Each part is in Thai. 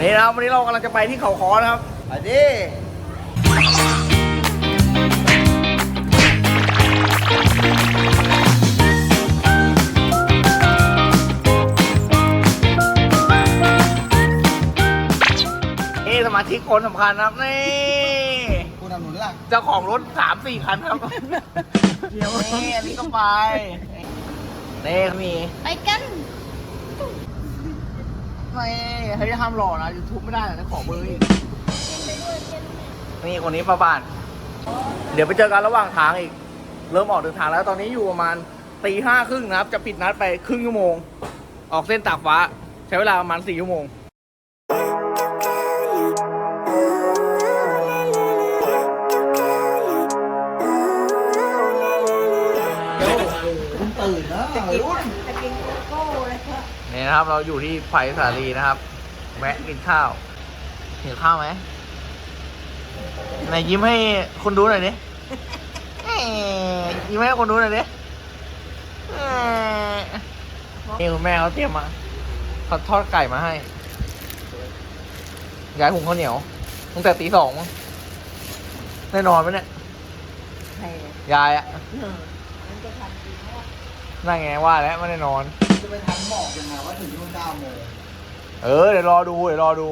นี่นะครับวันนี้เรากำลังจะไปที่เขาคอนะครับไปดินี่สมาชิกคนสำคัญนะครับนี่ผู้นำหนุนหลักเจ้าของรถสามสี่คันครับนี่อันนี้ก็ไปนี่มี ไปกัน ไม่เฮ้ยห้ามหล่อนะยูทูบไม่ได้นะขอเบอร์อีกนี่คนนี้ประบาทเดี๋ยวไปเจอกันระหว่างทางอีก เริ่มออกเดินทางแล้วตอนนี้อยู่ประมาณตีห้าครึ่งนะครับ จะปิดนัดไปครึ่งชั่วโมง ออกเส้นตากฟ้า ใช้เวลาประมาณสี่ชั่วโมงคุณตื่นนะรุ่ นี่นะครับ เราอยู่ที่ไผ่สาลีนะครับ แวะกินข้าวหิวข้าวไหมไหนยิ้มให้คนดูหน่อยดิเอ้ยยิ้มให้คนดูหน่อยดิเอ้ยนี่คุณแม่เขาเตรียมมาเขาทอดไก่มาให้ยายหุงข้าวเหนียวตั้งแต่ตีสองมั้งแน่นอนไหมเนี่ยใครยายอะมันจะทันจริงเพราะว่านั่นไงว่าแล้วไม่แน่นอน จะไปทันหมอกยังไงว่าถึงที่นู่นเก้าโมงเออเดี๋ยวรอดูเดี๋ยวรอดู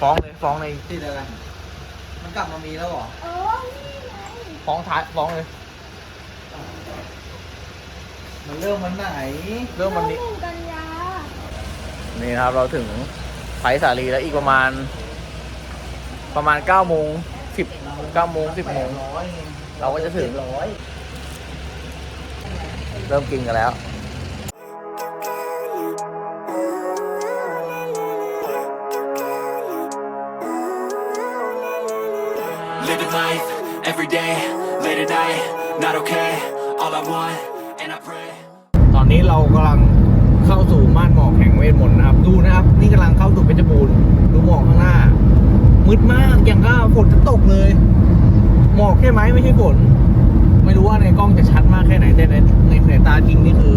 ฟ้องเลยฟ้องเลยติดอะไร มันกลับมามีแล้วเหรอ เออนี่ไงฟ้องท้ายฟ้องเลย มันเริ่มวันไหน เรื่องวันนี้หงกันยานี่นะครับเราถึงไผ่สาลีแล้วอีกประมาณ ประมาณเก้าโมงสิบเก้าโมงสิบโมงร้อยเราก็จะถึง ร้อย เริ่มกินกันแล้ว Living life every day, late at night, not okay. All I want, and I pray. ตอนนี้เรากำลังเข้าสู่ม่านหมอกแห่งเวทมนต์นะครับ ดูนะครับ นี่กำลังเข้าสู่เพชรบูรณ์ดูหมอกข้างหน้า มืดมากอย่างก็ฝนจะตกเลย หมอกแค่ไหมไม่ใช่ฝนไม่ รู้ว่าในกล้องจะชัดมากแค่ไหนแต่ในในสายตาจริงนี่คือ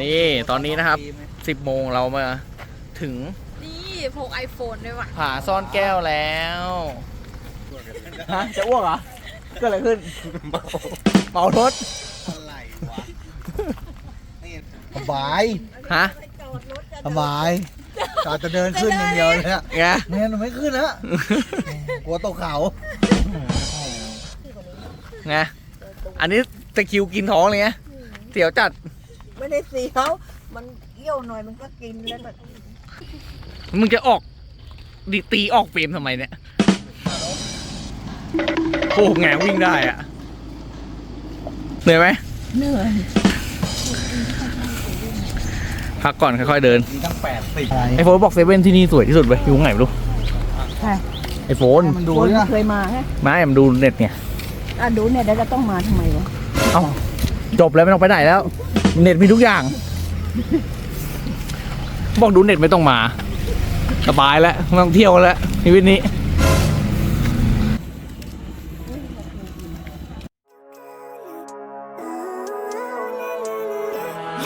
นี่ตอนนี้นะครับ 10 โมงเรามาถึงนี่พกไอโฟนด้วยว่ะผาซ่อนแก้วแล้วฮะจะอ้วกเหรอเกิดอะไรขึ้นเมารถอะไรวะนี่สบายฮะสบายกาจะเดินขึ้นอย่างเดียวเลยเนี่ยไงไม่งั้นมันไม่ขึ้นนะกลัวตกเขาไงอันนี้ตะคริวกินท้องเลยไงเสียวจัด ไม่ได้เสียว มันเยี่ยวหน่อยมันก็กินแล้วแบบมึงจะออกดิตีออกเฟรมทำไมเนี่ยโอ้แงวิ่งได้อะเหนื่อยไหมเหนื่อยพักก่อนค่อยๆเดิน มีทั้งแปดสิบไอโฟนบอกเซเว่นที่นี่สวยที่สุดเว้ยอยู่ตรงไหนไม่รู้ใช่ไอโฟนมันดูคนนะเคยมาฮะไม่มันดูเน็ตไงอะดูเนี่ยแล้วจะต้องมาทำไมวะเอ้า จบแล้วไม่ต้องไปไหนแล้ว เน็ตมีทุกอย่าง บอกดูเน็ตไม่ต้องมา สบายแล้วไม่ต้องเที่ยวแล้วชีวิตนี้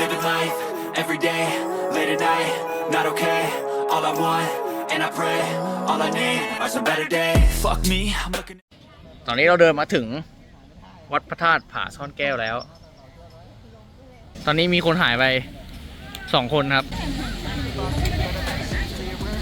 Living life every day, late at night, not okay. All I want, and I pray. All I need are some better days. Fuck me, I'm looking. ตอนนี้เราเดินมาถึงวัดพระธาตุผาซ่อนแก้วแล้ว ตอนนี้มีคนหายไปสองคนครับ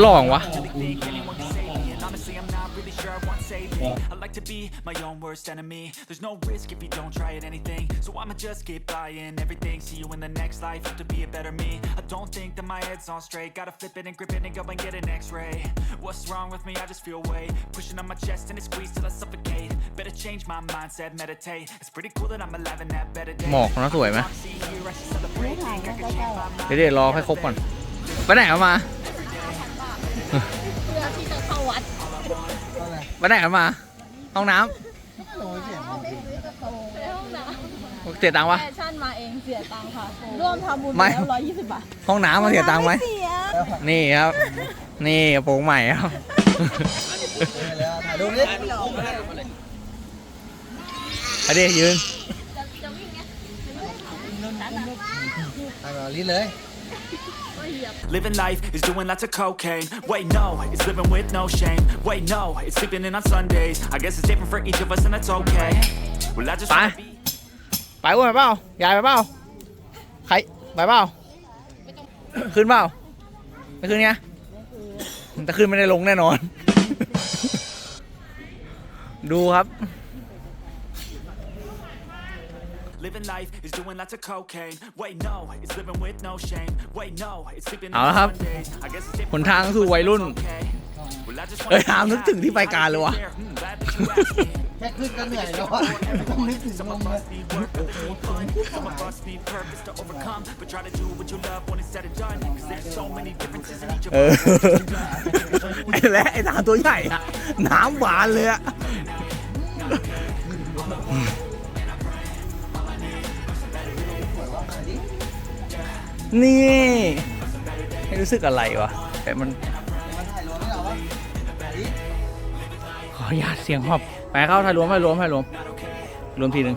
หล่อจังวะ think anyone can save me And honestly I'm not really sure I want saving I like to be my own worst enemy There's no risk if you don't try at anything So I'ma just keep buying everything See you in the next life, have to be a better me I don't think that my head's on straight Gotta flip it and grip it and go and get an x-ray What's wrong with me? I just feel weight Pushing on my chest and it squeezes till I suffocate Better change my mindset, meditate. It's pretty cool that I'm alive and have better days. หมอกนะสวยไหม See here, I should celebrate. Think I could change my mind. เดี๋ยวเดี๋ยวรอให้ครบก่อน ไปไหนกันมา เพื่อที่จะเข้าวัดไปไหนกันมา ห้องน้โอ้ยเสียงมันดีในห้องน้ำเสียตังค์ปะำแฟชั่นมาเองเสียตังค์ค่ะ ร่วมทำบุญไม่ แล้วร้อยยี่สิบบาท ห้องน้ำมาเสียตังค์ไหม เสียนี่ครับ นี่กระโปรงใหม่ครับแล้วถ่ายรูปดิ ไปดิยืนถ่ายแบบนี้เลย Living life is doing lots of cocaine. Wait, no, it's living with no shame. Wait, no, it's sleeping in on Sundays. I guess it's different for each of us, and that's okay. Well, I just wanna Bye. be. ไปอ้วนไปเปล่ายายไปเปล่าใครไปเปล่าขึ้นเปล่าไม่ขึ้นไงแต่ขึ้นไม่ได้ลงแน่นอน ดูครับ Living life is doing lots of cocaine. Wait, no, it's living with no shame. Wait, no, it's sleeping in เอาละ on ครับ Sundays. I guess it's different หนทางสู่วัยรุ่น okay. Well, I just เอ้ย wanna ถามนึกถึงที่ไปการเลยวะ Hmm, glad that you asked me. แค่ขึ้นก็เหนื่อยแล้วอะต้องนึกถึงมึงเลย Need work, some of us need purpose to overcome. But try to do what you love when it's said and done. Cause there's so many differences in each of เออ us. ไอ้และไอ้ตาตัวใหญ่อะน้ำหวานเลยอะ นี่ไม่รู้สึกอะไรวะแต่มันมาถ่ายรวมให้เราวะดิขออนุญาตเสียงหอบไปเข้าถ่ายรวมถ่ายรวมถ่ายรวมรวมทีหนึ่ง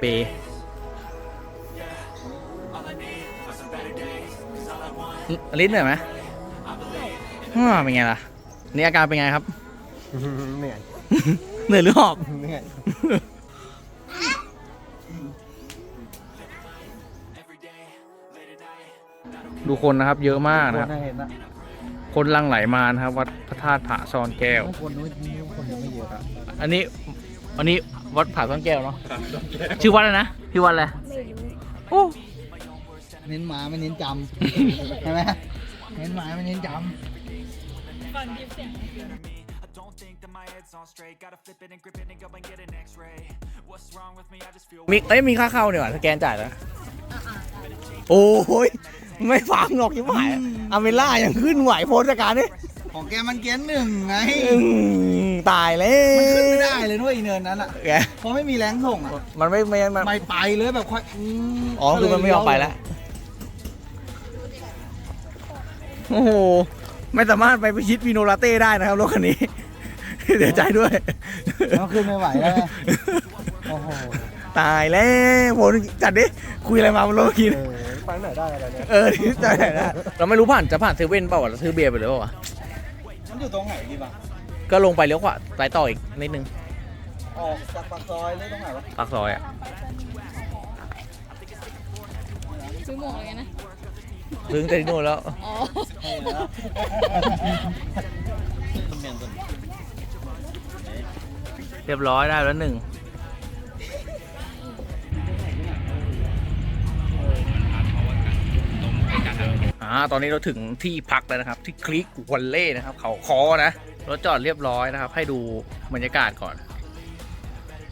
เปลิ้นเหนื่อยไหมอ่าเป็นไงล่ะ นี่อาการเป็นไงครับ เหนื่อย เหนื่อยหรือหอบ เหนื่อย ดูคนนะครับ เยอะมากคนะครับนน่าเห็นนะคนหลังไหลมานะครับ วัดพระธาตุผาซ่อนแก้ว คนนู้นคนยังไม่เยอะอะอันนี้ อันนี้วัดผาซ่อนแก้วเนาะชื่อวัดอะไรนะชื่อวัดอะไรโอ้เน้นหมาไม่เน้นจำใช่ไหมเน้นหมาไม่เน้นจ I มีเอ้ยมีค่าเข้าเนี่ยว่ะสแกนจ่ายแล้วโอ้ยไม่ฟังหรอกยิ่หายอเมล่ายังขึ้นไหวโพสต์การนี่ำของแกมันเกียร์หนึ่งไงอื้อตายแล้มันขึ้นไม่วได้เลยด้วยอีเนินนั้นอะแกเพราะไม่มีแรงส่งอะมันไม่ไม่มันไม่ไปเลยแบบค่อยมอ๋อคือมันไม่ยอมไปแล้วโอ้โหไม่สามารถไปพิชิตวีโนลาเต้ได้นะครับรถคันนี้ เสียใจด้วยมันขึ้นไม่ไหวแล้วไงโอ้โหตายแล้วโหจัดดิคุยอะไรมาบนรถเมื่อกี้เออไปไหนได้อะไรเนี่ย เออที่ใจไหนนะเราไม่รู้ผ่านจะผ่านเซเว่นเปล่าวะเราซื้อเบียร์ไปหรือเปล่าวะมันอยู่ตรงไหนดีบ้างก็ลงไปเลี้ยวขวาไปต่ออีกนิดนึงออกจากปากซอยหรือตรงไหนวะปากซอยอะซื้อหมวกอะไรนะ ถึงแต่ที่นู่นแล้ว อ๋อ เรียบร้อยได้แล้วหนึ่งอ่าตอนนี้เราถึงที่พักแล้วนะครับ ที่คลิกวันเล่นะครับ เขาคอนะรถจอดเรียบร้อยนะครับ ให้ดูบรรยากาศก่อน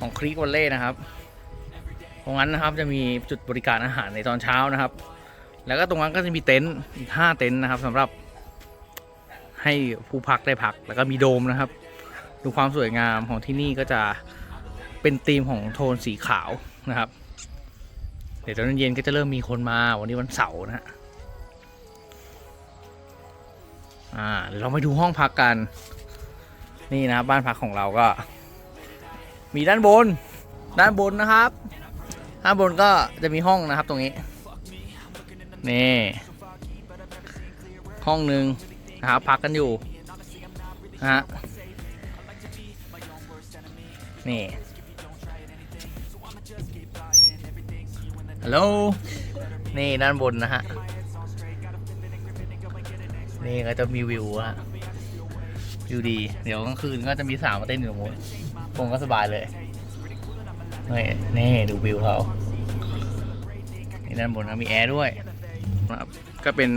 ของคลิกวันเล่นะครับตรงนั้นนะครับจะมีจุดบริการอาหารในตอนเช้านะครับ แล้วก็ตรงนั้นก็จะมีเต็นท์อีกห้าเต็นท์นะครับสำหรับให้ผู้พักได้พักแล้วก็มีโดมนะครับ ดูความสวยงามของที่นี่ก็จะเป็นธีมของโทนสีขาวนะครับ เดี๋ยวตอนเย็นก็จะเริ่มมีคนมาวันนี้วันเสาร์นะฮะอ่าเดี๋ยวเราไปดูห้องพักกัน นี่นะครับบ้านพักของเราก็ มีด้านบน ด้านบนนะครับ ด้านบนก็จะมีห้องนะครับตรงนี้ นี่ห้องหนึ่งนะครับพักกันอยู่นะฮะ นี่ฮัลโหลนี่ด้านบนนะฮะ นี่ก็จะมีวิวฮะวิวดี เดี๋ยวกลางคืนก็จะมีสาวมาเต้นอยู่ตรงนู้นคงก็สบายเลย นี่นี่ดูวิวเขานี่ด้านบนนะมีแอร์ด้วยนะครับก็เป็น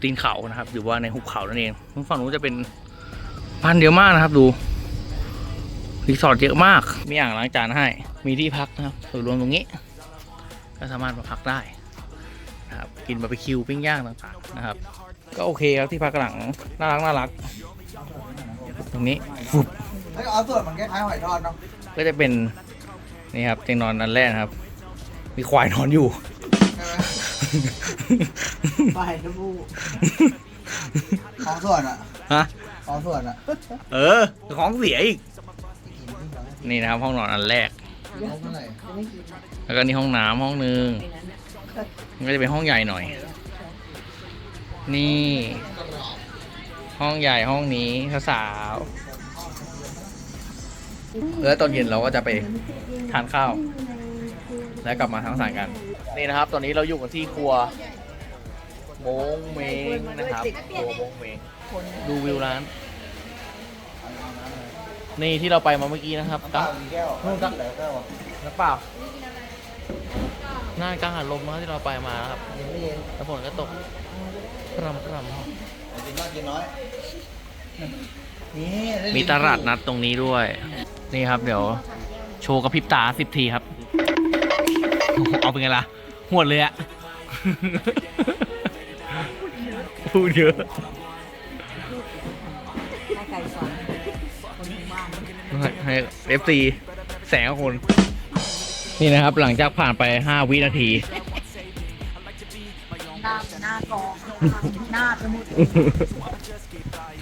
ตีนเขานะครับ หรือว่าในหุบเขานั่นเองฝั่งนู้นจะเป็นบ้านเยอะมากนะครับ ดู รีสอร์ทเยอะมาก มีอ่างล้างจานให้ มีที่พักนะครับส่วนรวมตรงนี้ ก็สามารถมาพักได้นะครับ กินบาร์บีคิวปิ้งย่างต่างๆนะครับ ก็โอเคครับที่พักหลังน่ารักน่ารัก ตรงนี้ฟุบเฮ้ยเอาส่วนมันคล้ายๆหอยทอดเนาะ ก็จะเป็นนี่ครับเตียงนอนอันแรกนะครับ มีควายนอนอยู่ใช่ไหมไปนะบูของส่วนอะ ฮะ ของส่วนอะ เออ ของเสียอีก นี่นะครับห้องนอนอันแรกเอาเท่าไหร่แล้วก็นี่ห้องน้ำห้องนึงมันก็จะเป็นห้องใหญ่หน่อย นี่ ห้องใหญ่ห้องนี้สาวๆแล้วตอนเย็นเราก็จะไปทานข้าว แล้วกลับมาทั้งสารกัน นี่นะครับ ตอนนี้เราอยู่กันที่ครัวโมงเมงนะครับครัวโมงเมงดูวิวร้าน นี่ที่เราไปมาเมื่อกี้นะครับเปกัล่าบกี่แก้วนู่นครับเหลือแก้วอะน้ำเปล่าหน้ากลางหันลมนะครับที่เราไปมานะครับยังไม่เย็นแล้วฝนก็ตกพรำพรกินมากกินน้อยนี่ได้ำมีตลาดนัดตรงนี้ด้วย นี่ครับ เดี๋ยว โชว์กระพริบตาสิบทีครับ เอาเป็นไงล่ะหวดเลยอะพูดเยอะ ให้ให้เอฟซีแสงคน นี่นะครับ หลังจากผ่านไป 5 วินาที หน้าหน้ากองหน้าสมุด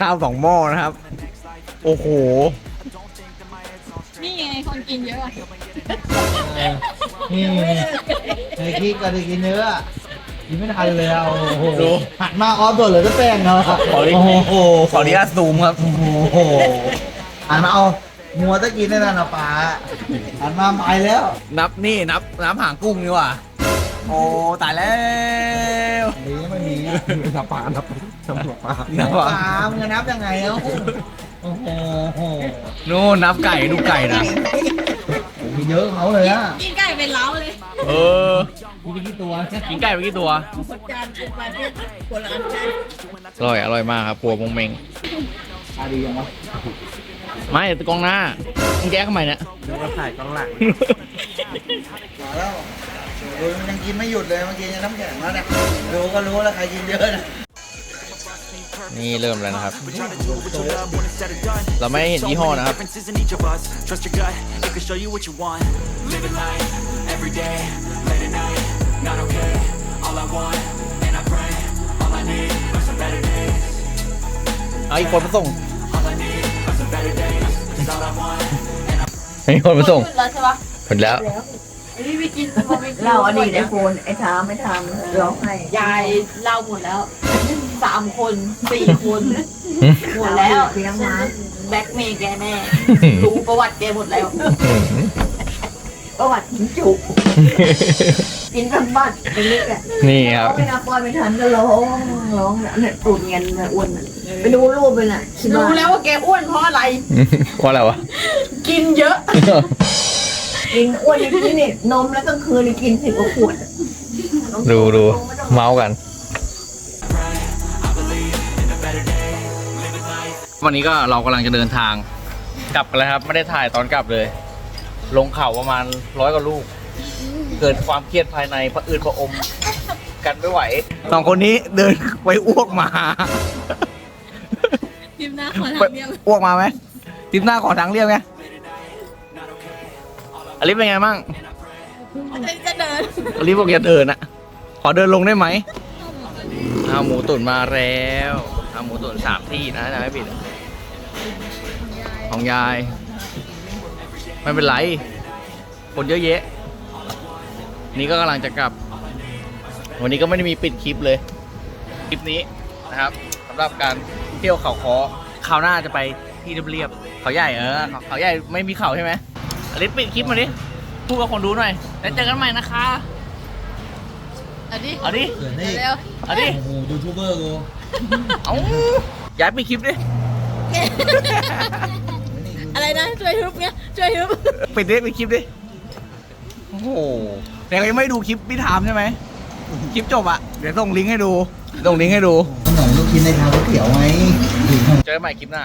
ข้าวสองหม้อนะครับ โอ้โห นี่ไงคนกินเยอะอะนี่ในคลิปก็ได้กินเนื้อกินไม่ทันเลยอะโอ้โหดู หันมาออฟโดนเหลือแต่แป้งเนาะขอดิโอ้โหขออนุญาตซูมครับ โอ้โหหันมาเอา มัวตะกินได้นานนะปลาหันมาไปแล้ว นับนี่นับน้ำหางกุ้งนี่ว่ะโอ้ตายแล้วนี่ไม่มีนับปลานับนับปลานันับบปปลาลามึงจะนับยังไงเอ้าโอ้โหโอ้โหนู่นนับไก่ดูไก่นะมีเยอะเขาเลยอะกินไก่เป็นเล้าเลย เออมีไปกี่ตัวกินไก่ไปกี่ตัวจานทุกวันเนี่ยคนละอันจานอร่อยอร่อยมากครับปัวมงเมง อาดียังวะไม่กล้องหน้ามึงแก้ทำไมเนี่ยดูกระถ่ายกล้องหลังมาแล้วดูมันยังกินไม่หยุดเลยเมื่อกี้ยังน้ำแข็งแล้วเนี่ยดูก็รู้แล้วใครกินเยอะนะนี่เริ่มแล้วนะครับ Try to do what you love when it's said and done. เราไม่ให้เห็นยี่ห้อนะครับ Differences in each of us. Trust your gut, it can show you what you want. Living life every day, late at night, not okay. All I want, เอาอีกคนมาส่ง All I need are some better days. Cause all I want, มีคนมาส่งขึ้นแล้วใช่ปะผลแล้วนี่ไปกินบาร์บีคิวเราอดีตไอโฟนไอ้ทามไม่ทำร้องให้ยายเล่าหมดแล้วสามคนสี่คนหมดแล้วเลี้ยงม้าแบ็กเมย์แกแน่รู้ประวัติแกหมดแล้ว ประวัติกินจุ กกินทั้งบ้านเป็นเล็กอะนี่ครับ ไม่นับปอยไม่ทันก็ร้องร้องเนี่ยตูดเงินเนี่ยอ้วนน่ะไปดูรูปไปน่ะที่บ้านรู้แล้วว่าแกอ้วนเพราะอะไร เพราะอะไรวะ กินเยอะ กินอ้วนอย่างนี้นี่นมแล้วกลางคืนนี่กินสิบกว่าขวดดูดูเมาส์กัน วันนี้ก็เรากำลังจะเดินทาง กลับกันแล้วครับ ไม่ได้ถ่ายตอนกลับเลย ลงเขาประมาณร้อยกว่าลูก เกิดความเครียดภายในพระอืดพระอมกันไม่ไหวสองคนนี้เดินไปอ้วกมาพิมพ์หน้าขอไปทางเดียวอ้วกมาไหมทิปหน้าขอทางเรียบไงอลิฟเป็นไงมั่งจะเดินอลิฟบอกอย่าเดินอะขอเดินลงได้ไหมเอาหมูตุ๋นมาแล้วเอาหมูตุ๋นสามที่นะนะไม่ผิดของยายไม่เป็นไรคนเยอะแยะ นี่ก็กำลังจะกลับ วันนี้ก็ไม่ได้มีปิดคลิปเลย คลิปนี้นะครับสำหรับการเที่ยวเขาคอคราวหน้าจะไปที่เรียบๆเขาใหญ่เออเขาเขาใหญ่ไม่มีเขาใช่ไหมอลิสปิดคลิปมาดิพูดกับคนดูหน่อยแล้วเจอกันใหม่นะคะเอาดิเอาดิเกิดนี่เร็วเอาดิโอ้โหยูทูบเบอร์กูเอาย้ายปิดคลิปดิอะไรนะช่วยทุบเนี้ยช่วยทุบปิดดิปิดคลิปดิโอ้โห เดี๋ยวยังไม่ดูคลิปพี่ถามใช่ไหมคลิปจบอะเดี๋ยวส่งลิงก์ให้ดูส่งลิงก์ให้ดู ขนมลูกชิ้นในชาวยเขียวไหมเจอใหม่คลิปหน้า